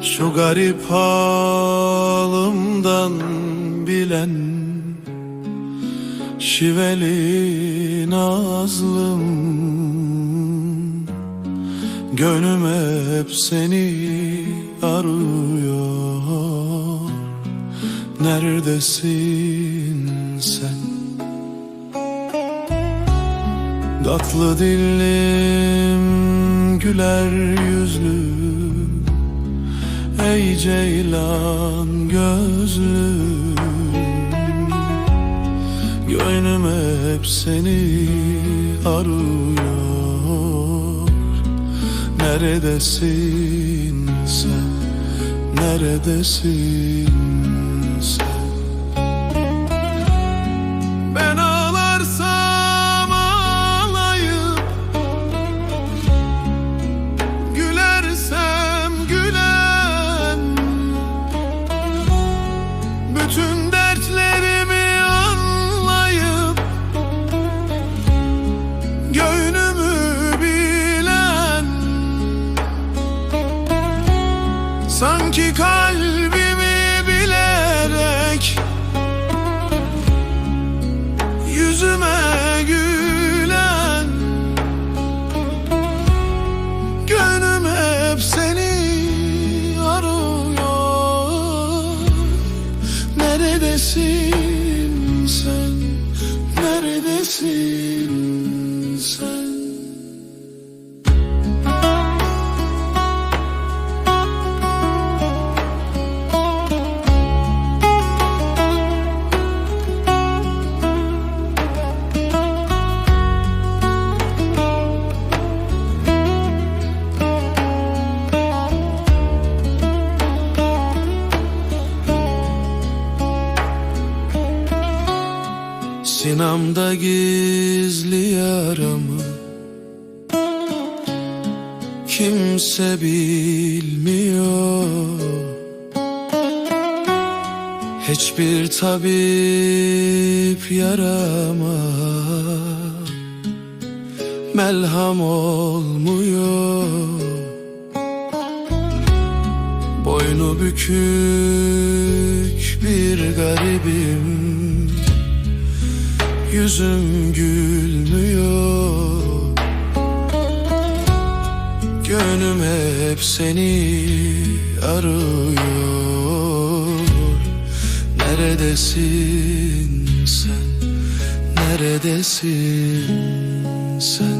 Garip halımdan bilen Şiveli nazlım. Gönlüm hep seni arıyor. Neredesin sen? Tatlı dillim güler yüzlüm Ey ceylan gözlüm Gönlüm hep seni arıyor Neredesin sen? Neredesin sen? Sanki kalbimi bilerek Yüzüme gülen Gönlüm hep seni arıyor. Neredesin Sinamda gizli yaramı Kimse bilmiyor. Hiçbir tabip yarama Melham olmuyor. Boynu bükük bir garibim Yüzüm gülmüyor Gönlüm hep seni arıyor Neredesin sen? Neredesin sen?